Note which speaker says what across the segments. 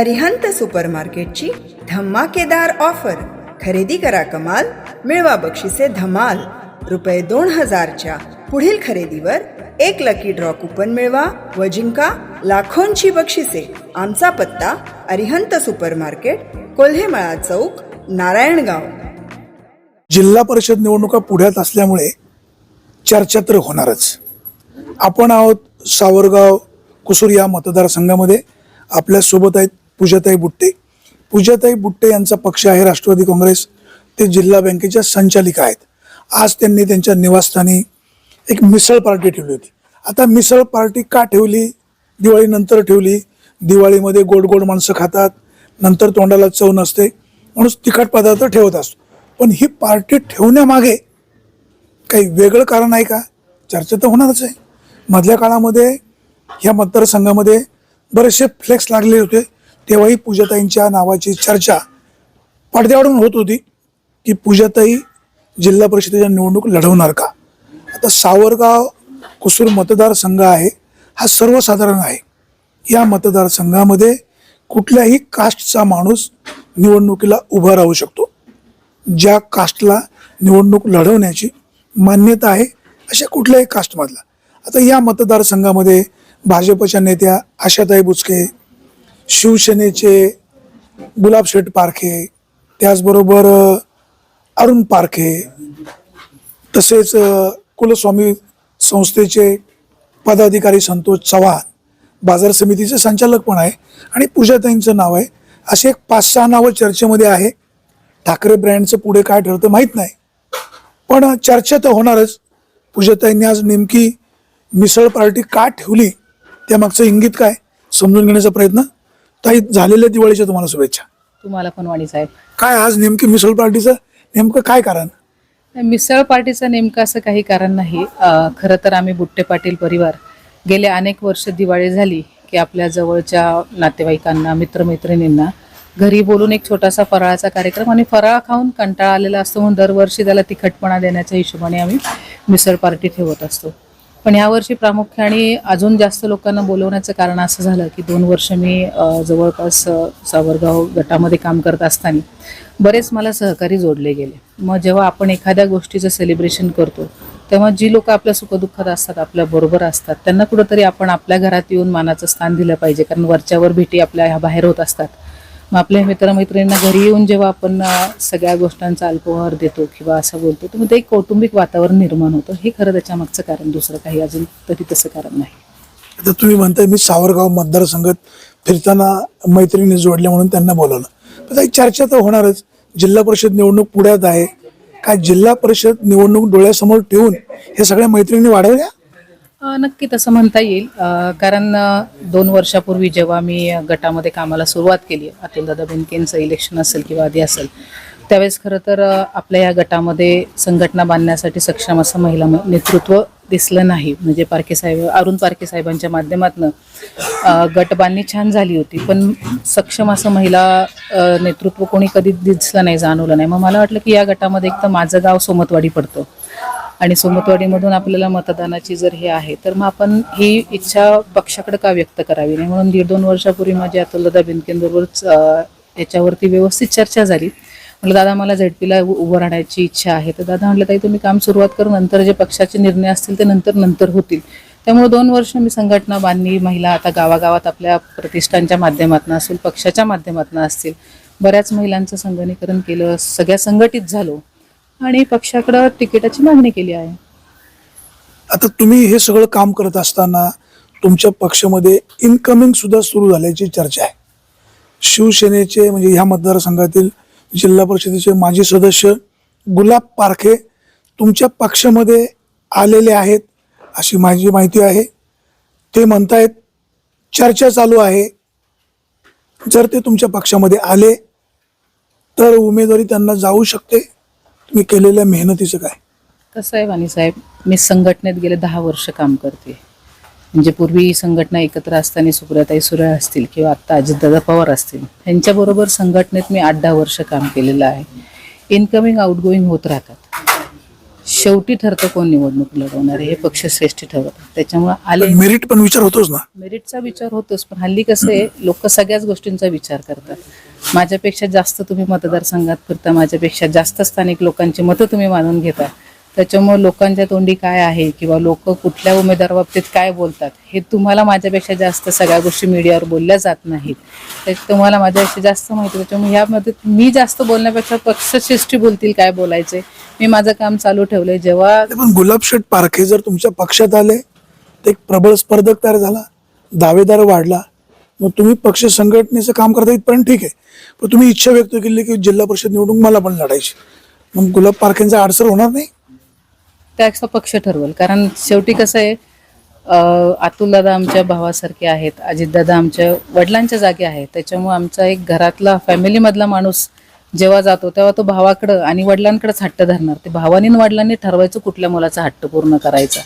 Speaker 1: अरिहंत सुपरमार्केटची धमाकेदार ऑफर. खरेदी करा कमाल मिळवा बक्षिसे धमाल. रुपये दोन हजारच्या पुढील खरेदीवर एक लकी ड्रॉ कुपन मिळवा व जिंका लाखोंची बक्षिसे. आमचा पत्ता अरिहंत सुपरमार्केट कोल्हेमळा चौक नारायणगाव.
Speaker 2: जिल्हा परिषद निवडणुका पुढ्यात असल्यामुळे चर्चा तर होणारच. आपण आहोत सावरगाव कुसूर या मतदारसंघामध्ये आपल्यासोबत आहेत पूजाताई बुट्टे. पूजाताई बुट्टे यांचा पक्ष आहे राष्ट्रवादी काँग्रेस. ते जिल्हा बँकेच्या संचालिका आहेत. आज त्यांनी त्यांच्या निवासस्थानी एक मिसळ पार्टी ठेवली होती. आता मिसळ पार्टी का ठेवली? दिवाळीनंतर ठेवली. दिवाळीमध्ये गोड गोड माणसं खातात. नंतर तोंडाला चव नसते. म्हणून तिखट पदार्थ ठेवत असतो. पण ही पार्टी ठेवण्यामागे काही वेगळं कारण आहे का? चर्चा तर होणारच आहे. मधल्या काळामध्ये ह्या मतदारसंघामध्ये बरेचसे फ्लेक्स लागले होते. तेव्हाही पूजाताईंच्या नावाची चर्चा पडद्यावरून होत होती की पूजाताई जिल्हा परिषदेच्या निवडणूक लढवणार का? आता सावरगाव कुसूर मतदारसंघ आहे हा सर्वसाधारण आहे. या मतदारसंघामध्ये कुठल्याही कास्टचा माणूस निवडणुकीला उभा राहू शकतो. ज्या कास्टला निवडणूक लढवण्याची मान्यता आहे अशा कुठल्याही कास्टमधला. आता या मतदारसंघामध्ये भाजपच्या नेत्या आशाताई बुचके शिवसेनेचे गुलाब शेठ पारखे त्याचबरोबर अरुण पारखे तसेच कुलस्वामी संस्थेचे पदाधिकारी संतोष चव्हाण बाजार समितीचे संचालक पण आहे आणि पूजाताईंचं नाव आहे. असे एक पाच सहा नावं चर्चेमध्ये आहे. ठाकरे ब्रँडचं पुढे काय ठरतं माहीत नाही. पण चर्चा तर होणारच. पूजाताईंनी आज नेमकी मिसळ पार्टी का ठेवली? त्यामागचं इंगित काय? समजून घेण्याचा प्रयत्न ताई झालेल्या दिवाळीच्या तुम्हाला शुभेच्छा.
Speaker 3: तुम्हाला पण वाणी साहेब.
Speaker 2: काय आज नेमकी मिसळ पार्टीचं? नेमकं काय कारण?
Speaker 3: मिसळ पार्टीचं नेमकं असं काही कारण नाही. खरं तर आम्ही बुट्टे पाटील परिवार. गेले अनेक वर्ष दिवाळी झाली की आपल्या जवळच्या नातेवाईकांना मित्रमैत्रिणींना घरी बोलून एक छोटासा फराळाचा कार्यक्रम आणि फराळ खाऊन कंटाळा आलेला असतो म्हणून दरवर्षी त्याला तिखटपणा देण्याच्या हिशोबाने आम्ही मिसळ पार्टी ठेवत असतो. पण यावर्षी प्रामुख्याने अजून जास्त लोकांना बोलवण्याचं कारण असं झालं की दोन वर्ष मी जवळपास सावरगाव गटामध्ये काम करत असताना बरेच मला सहकारी जोडले गेले. मग जेव्हा आपण एखाद्या गोष्टीचं सेलिब्रेशन करतो तेव्हा जी लोक आपल्या सुखदुःखात असतात आपल्या बरोबर असतात त्यांना कुठंतरी आपण आपल्या घरात येऊन मानाचं स्थान दिलं पाहिजे. कारण वरच्यावर भेटी आपल्या ह्या बाहेर होत असतात. मग आपल्या मित्रमैत्रिणींना घरी येऊन जेव्हा आपण सगळ्या गोष्टांचा अल्पहार देतो किंवा असं बोलतो तर मग ते एक कौटुंबिक वातावरण निर्माण होतं. हे खरं त्याच्या मागचं कारण दुसरं काही अजून तरी तसं कारण नाही.
Speaker 2: आता तुम्ही म्हणताय मी सावरगाव मतदारसंघात फिरताना मैत्रिणी जोडल्या म्हणून त्यांना बोलवलं. पण एक चर्चा तर होणारच. जिल्हा परिषद निवडणूक पुढ्यात आहे. काय जिल्हा परिषद निवडणूक डोळ्यासमोर ठेवून हे सगळ्या मैत्रिणी वाढवल्या?
Speaker 3: नक्की तसं म्हणता येईल. कारण दोन वर्षापूर्वी जेव्हा मी गटामध्ये कामाला सुरुवात केली अतुलदादा बेनकेंचं इलेक्शन असेल किंवा आधी असेल त्यावेळेस खरं तर आपल्या या गटामध्ये संघटना बांधण्यासाठी सक्षम असं महिला नेतृत्व दिसलं नाही. म्हणजे पारखे साहेब अरुण पारखे साहेबांच्या माध्यमातनं गट बांधणी छान झाली होती पण सक्षम असं महिला नेतृत्व कोणी कधी दिसलं नाही जाणवलं नाही. मग मला वाटलं की या गटामध्ये एक तर माझं गाव सोमतवाडी पडतं. आणि सोमतवाडीमधून आपल्याला मतदानाची जर हे आहे तर मग आपण ही इच्छा पक्षाकडे का व्यक्त करावी? नाही म्हणून दीड दोन वर्षापूर्वी माझी अतुलदादा बिनकेंबरोबरच याच्यावरती व्यवस्थित चर्चा झाली. म्हटलं दादा मला झेडपीला उ- उभं राहण्याची इच्छा आहे. तर दादा म्हटलं ताई तुम्ही काम सुरुवात करून नंतर जे पक्षाचे निर्णय असतील ते नंतर नंतर होतील. त्यामुळे दोन वर्ष मी संघटना बांधणी महिला आता गावागावात आपल्या प्रतिष्ठानच्या माध्यमातून असेल पक्षाच्या माध्यमातून असतील. बऱ्याच महिलांचं संगणीकरण केलं सगळ्या संघटित झालो. आणि पक्षाकडं तिकिटाची मागणी केली आहे.
Speaker 2: आता तुम्ही हे सगळं काम करत असताना तुमच्या पक्षामध्ये इनकमिंग सुद्धा सुरू झाल्याची चर्चा आहे. शिवसेनेचे म्हणजे ह्या मतदारसंघातील जिल्हा परिषदेचे माजी सदस्य गुलाब पारखे तुमच्या पक्षामध्ये आलेले आहेत अशी माझी माहिती आहे. ते म्हणतायत चर्चा चालू आहे. जर ते तुमच्या पक्षामध्ये आले तर उमेदवारी त्यांना जाऊ शकते. तुम्ही केलेल्या मेहनतीचं काय?
Speaker 3: कसं आहे वाणी साहेब मी संघटनेत गेले दहा वर्ष काम करते. म्हणजे पूर्वी संघटना एकत्र असताना सुप्रियाताई सुरळ असतील किंवा आत्ता अजितदादा पवार असतील यांच्याबरोबर संघटनेत मी आठ दहा वर्ष काम केलेलं आहे. इनकमिंग आउटगोईंग होत राहतात. शेवटी ठरतं कोण निवडणूक लढवणार आहे हे पक्षश्रेष्ठी ठरवतात. त्याच्यामुळे आले
Speaker 2: मेरिट पण विचार होतोच ना.
Speaker 3: मेरिटचा विचार होतोच पण हल्ली कसं आहे लोक सगळ्याच गोष्टींचा विचार करतात. माझ्यापेक्षा जास्त तुम्ही मतदारसंघात फिरता माझ्यापेक्षा जास्त स्थानिक लोकांची मतं तुम्ही मानून घेता. त्याच्यामुळे लोकांच्या तोंडी काय आहे किंवा लोक कुठल्या उमेदवार बाबतीत काय बोलतात हे तुम्हाला माझ्यापेक्षा जास्त सगळ्या गोष्टी मीडियावर बोलल्या जात नाहीत. तुम्हाला माझ्यापेक्षा जास्त माहिती त्याच्यामुळे ह्यामध्ये मी जास्त बोलण्यापेक्षा पक्षश्रेष्ठी बोलतील काय बोलायचे? मी माझं काम चालू ठेवलंय. जेव्हा
Speaker 2: नाही, पण गुलाबशेठ पारखे जर तुमच्या पक्षात आले तर एक प्रबळ स्पर्धक तयार झाला दावेदार वाढला. मग तुम्ही पक्ष संघटनेचं काम करता इथपर्यंत ठीक आहे. पण तुम्ही इच्छा व्यक्त केली की जिल्हा परिषद निवडणूक मला पण लढायची. मग गुलाब पारखेंचा आडसर होणार नाही?
Speaker 3: त्याचा पक्ष ठरवेल. कारण शेवटी कसं आहे अतुलदादा आमच्या भावासारखे आहेत अजितदादा आमच्या वडिलांच्या जागे आहेत. त्याच्यामुळे आमचा एक घरातला फॅमिलीमधला माणूस जेव्हा जातो तेव्हा तो भावाकडं आणि वडिलांकडेच हट्ट धरणार. ते भावानी वडिलांनी ठरवायचं कुठल्या मुलाचा हट्ट पूर्ण करायचा.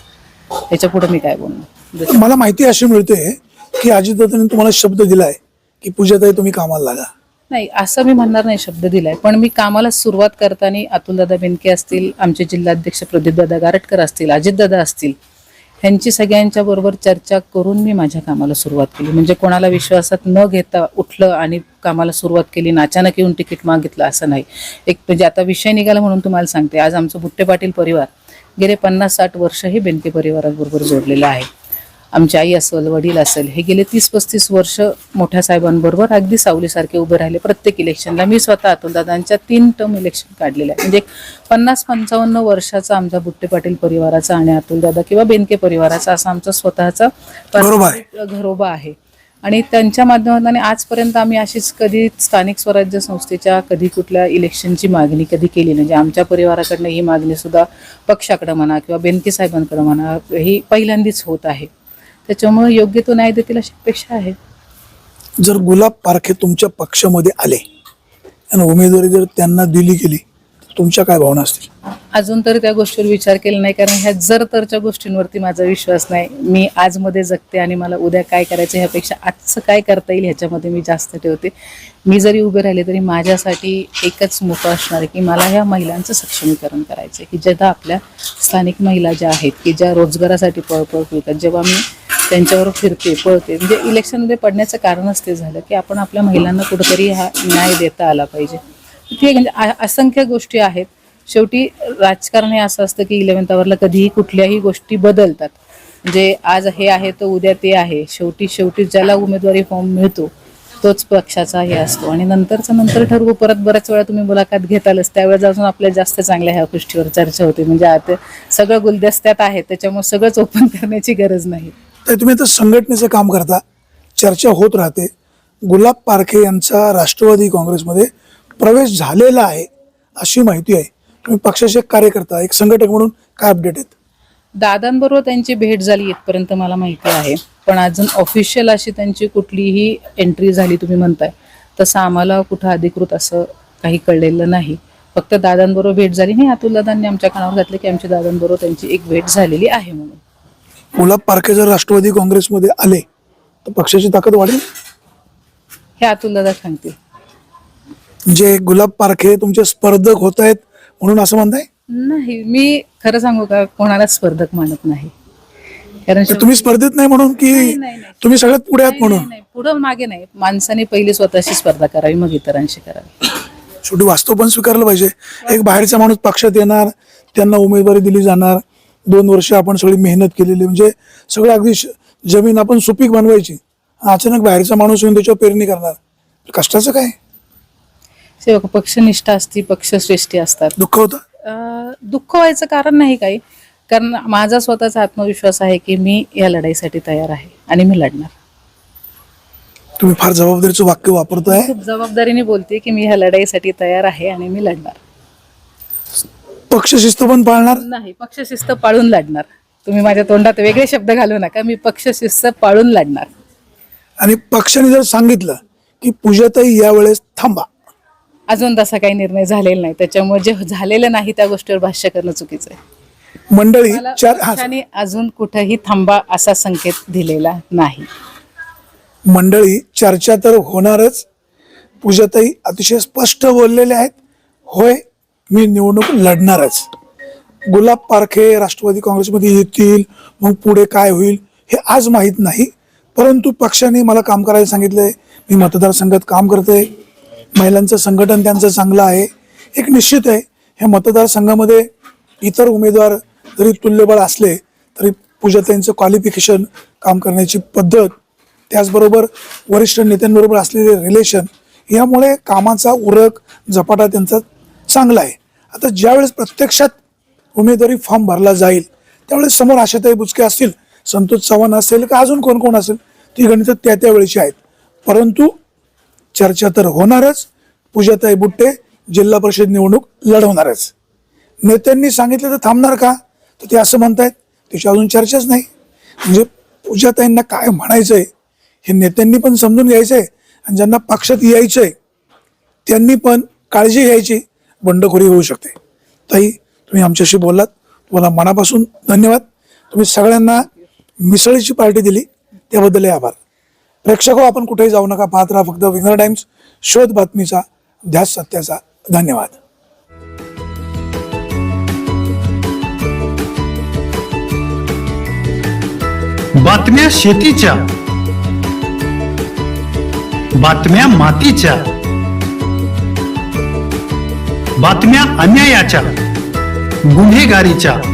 Speaker 3: त्याच्या पुढे मी काय बोलणार?
Speaker 2: मला माहिती अशी मिळते की अजितदादांनी तुम्हाला शब्द दिलाय की पूजाताई तुम्ही कामाला लागा.
Speaker 3: नाही असं मी म्हणणार नाही शब्द दिलाय. पण मी कामाला सुरुवात करताना अतुलदादा बेनके असतील आमचे जिल्हाध्यक्ष प्रदीपदादा गारटकर असतील अजितदादा असतील ह्यांची सगळ्यांच्या बरोबर चर्चा करून मी माझ्या कामाला सुरुवात केली. म्हणजे कोणाला विश्वासात न घेता उठलं आणि कामाला सुरुवात केली आणि अचानक येऊन तिकीट मागितलं असं नाही. एक म्हणजे आता विषय निघाला म्हणून तुम्हाला सांगते. आज आमचं बुट्टे पाटील परिवार गेले पन्नास साठ वर्ष हे बेनके परिवाराबरोबर जोडलेलं आहे. आमची आई असेल वडील असेल हे गेले तीस पस्तीस वर्ष मोठ्या साहेबांबरोबर अगदी सावलीसारखे उभे राहिले. प्रत्येक इलेक्शनला मी स्वतः अतुलदादांच्या तीन टर्म इलेक्शन काढलेले आहे म्हणजे एक पन्नास पंचावन्न वर्षाचा आमचा बुट्टे पाटील परिवाराचा आणि अतुलदादा किंवा बेनके परिवाराचा असा आमचा स्वतःचा
Speaker 2: घरोबा आहे.
Speaker 3: पर्सनल घरोबा आहे. आणि त्यांच्या माध्यमातून आणि आजपर्यंत आम्ही अशीच कधी स्थानिक स्वराज्य संस्थेच्या कधी कुठल्या इलेक्शनची मागणी कधी केली नाही. म्हणजे आमच्या परिवाराकडनं ही मागणी सुद्धा पक्षाकडे म्हणा किंवा बेनके साहेबांकडे म्हणा ही पहिल्यांदीच होत आहे. त्याच्यामुळे योग्य तो न्याय देतील अशी अपेक्षा आहे.
Speaker 2: जर गुलाब पारखे तुमच्या पक्षामध्ये आले आणि उमेदवारी जर त्यांना दिली गेली तुमच्या काय भावना असतील?
Speaker 3: अजून तरी त्या गोष्टीवर विचार केला नाही कारण ह्या जर तरच्या गोष्टींवरती माझा विश्वास नाही मी आजमध्ये जगते आणि मला उद्या काय करायचं ह्यापेक्षा आजचं काय करता येईल ह्याच्यामध्ये मी जास्त ठेवते. मी जरी उभे राहिले तरी माझ्यासाठी एकच मोठं असणार आहे की मला ह्या महिलांचं सक्षमीकरण करायचं आहे की ज्या आपल्या स्थानिक महिला ज्या आहेत की ज्या रोजगारासाठी पळपळ करतात जेव्हा मी त्यांच्यावर फिरते पळते म्हणजे इलेक्शनमध्ये पडण्याचं कारणच ते झालं की आपण आपल्या महिलांना कुठंतरी हा न्याय देता आला पाहिजे. ठीक आहे म्हणजे असंख्य गोष्टी आहेत. शेवटी राजकारण हे असं असतं की इलेव्हन्थ आवरला कधीही कुठल्याही गोष्टी बदलतात. म्हणजे आज हे आहे तर उद्या ते आहे. शेवटी शेवटी ज्याला उमेदवारी फॉर्म मिळतो तोच पक्षाचा हे असतो. आणि नंतरचं नंतर ठरवू. परत बऱ्याच वेळा तुम्ही मुलाखत घेतालच. त्यावेळेस अजून आपल्या जास्त चांगल्या ह्या गोष्टीवर चर्चा होते. म्हणजे आता सगळं गुलदस्त्यात आहे. त्याच्यामुळे सगळंच ओपन करण्याची गरज नाही.
Speaker 2: तर तुम्ही आता संघटनेचं काम करता. चर्चा होत राहते. गुलाब पारखे यांचा राष्ट्रवादी काँग्रेसमध्ये प्रवेश झालेला आहे अशी माहिती आहे. तुम्ही पक्षाचे कार्यकर्ता एक संघटक म्हणून काय अपडेट आहेत?
Speaker 3: दादांबरोबर त्यांची भेट झाली इथपर्यंत मला माहिती आहे. पण अजून ऑफिशियल अशी त्यांची कुठलीही एंट्री झाली तुम्ही म्हणताय तसं आम्हाला कुठं अधिकृत असं काही कळलेलं नाही. फक्त दादांबरोबर भेट झाली. नाही अतुल दादांनी आमच्या कानावर घातलं की आमच्या दादांबरोबर त्यांची एक भेट झालेली आहे म्हणून.
Speaker 2: गुलाब पारखे जर राष्ट्रवादी काँग्रेसमध्ये आले तर पक्षाची ताकद वाढेल?
Speaker 3: हे अतुल दादा सांगतील.
Speaker 2: म्हणजे गुलाब पारखे तुमचे स्पर्धक होत आहेत म्हणून असं म्हणताय?
Speaker 3: नाही मी खरं सांगू का कोणाला स्पर्धक मानत नाही. कारण
Speaker 2: तर तुम्ही स्पर्धेत नाही म्हणून की
Speaker 3: नाही, नाही.
Speaker 2: तुम्ही सगळ्यात पुढे आहात म्हणून?
Speaker 3: नाही पुढं मागे नाही. माणसाने पहिली स्वतःशी स्पर्धा करावी मग इतरांशी करावी.
Speaker 2: शेवटी वास्तव पण स्वीकारलं पाहिजे. एक बाहेरचा माणूस पक्षात येणार त्यांना उमेदवारी दिली जाणार. दोन वर्ष आपण सगळी मेहनत केलेली म्हणजे सगळं अगदी श- जमीन आपण सुपीक बनवायची. अचानक बाहेरचा माणूस येऊन त्याच्यावर पेरणी करणार. कष्टाचं काय?
Speaker 3: सेवक पक्षनिष्ठा असती पक्षश्रेष्ठी असतात.
Speaker 2: दुःख होतं?
Speaker 3: अं, दुःख व्हायचं कारण नाही काही. कारण माझा स्वतःचा आत्मविश्वास आहे की मी या लढाईसाठी तयार आहे आणि मी लढणार.
Speaker 2: तुम्ही फार जबाबदारीचं वाक्य वापरताय.
Speaker 3: खूप जबाबदारीने बोलते की मी ह्या लढाईसाठी तयार आहे आणि मी लढणार.
Speaker 2: पक्ष शिस्त पण पाळणार?
Speaker 3: नाही पक्षशिस्त पाळून लढणार. तुम्ही माझ्या तोंडात वेगळे शब्द घालू नका मी पक्षशिस्त पाळून लढणार.
Speaker 2: आणि पक्षाने जर सांगितलं की पूजाताई यावेळेस थांबा.
Speaker 3: अजून तसा काही निर्णय झालेला नाही. त्याच्यामुळे जे झालेलं नाही त्या गोष्टीवर भाष्य करणं चुकीचं आहे.
Speaker 2: मंडळी चार
Speaker 3: अजून कुठेही थांबा असा संकेत दिलेला नाही.
Speaker 2: मंडळी चर्चा तर होणारच. पूजाताई अतिशय स्पष्ट बोललेले आहेत. होय मी निवडणूक लढणारच. गुलाब पारखे राष्ट्रवादी काँग्रेसमध्ये येतील मग पुढे काय होईल हे आज माहीत नाही. परंतु पक्षाने मला काम करायला सांगितलंय. मी मतदारसंघात काम करते महिलांचं संघटन त्यांचं चांगलं आहे. एक निश्चित आहे ह्या मतदारसंघामध्ये इतर उमेदवार जरी तुल्यबळ असले तरी पूजाताईंचं क्वालिफिकेशन काम करण्याची पद्धत त्याचबरोबर वरिष्ठ नेत्यांबरोबर असलेले रिलेशन यामुळे कामाचा उरक झपाटा त्यांचा चांगला आहे. आता ज्यावेळेस प्रत्यक्षात उमेदवारी फॉर्म भरला जाईल त्यावेळेस समोर आशाताई बुचके असतील संतोष चव्हाण असेल का अजून कोण कोण असेल ती गणितं त्या त्यावेळेची आहेत. परंतु चर्चा तर होणारच. पूजाताई बुट्टे जिल्हा परिषद निवडणूक लढवणारच. नेत्यांनी सांगितलं तर थांबणार का? तर ते असं म्हणतायत त्याची अजून चर्चाच नाही. म्हणजे पूजाताईंना काय म्हणायचंय हे नेत्यांनी पण समजून घ्यायचंय आणि ज्यांना पक्षात यायचंय त्यांनी पण काळजी घ्यायची. बंडखोरी होऊ शकते. ताई तुम्ही आमच्याशी बोललात. तुम्हाला मनापासून धन्यवाद. तुम्ही सगळ्यांना मिसळीची पार्टी दिली. त्याबद्दलही आभार. प्रेक्षक हो, आपण कुठेही जाऊ नका पाहत राहा फक्त विंगर टाइम्स शोध बातमीचा ध्यास सत्याचा. धन्यवाद.
Speaker 4: बातम्या शेतीच्या. बातम्या मातीच्या. बातम्या अन्यायाच्या. गुन्हेगारीच्या.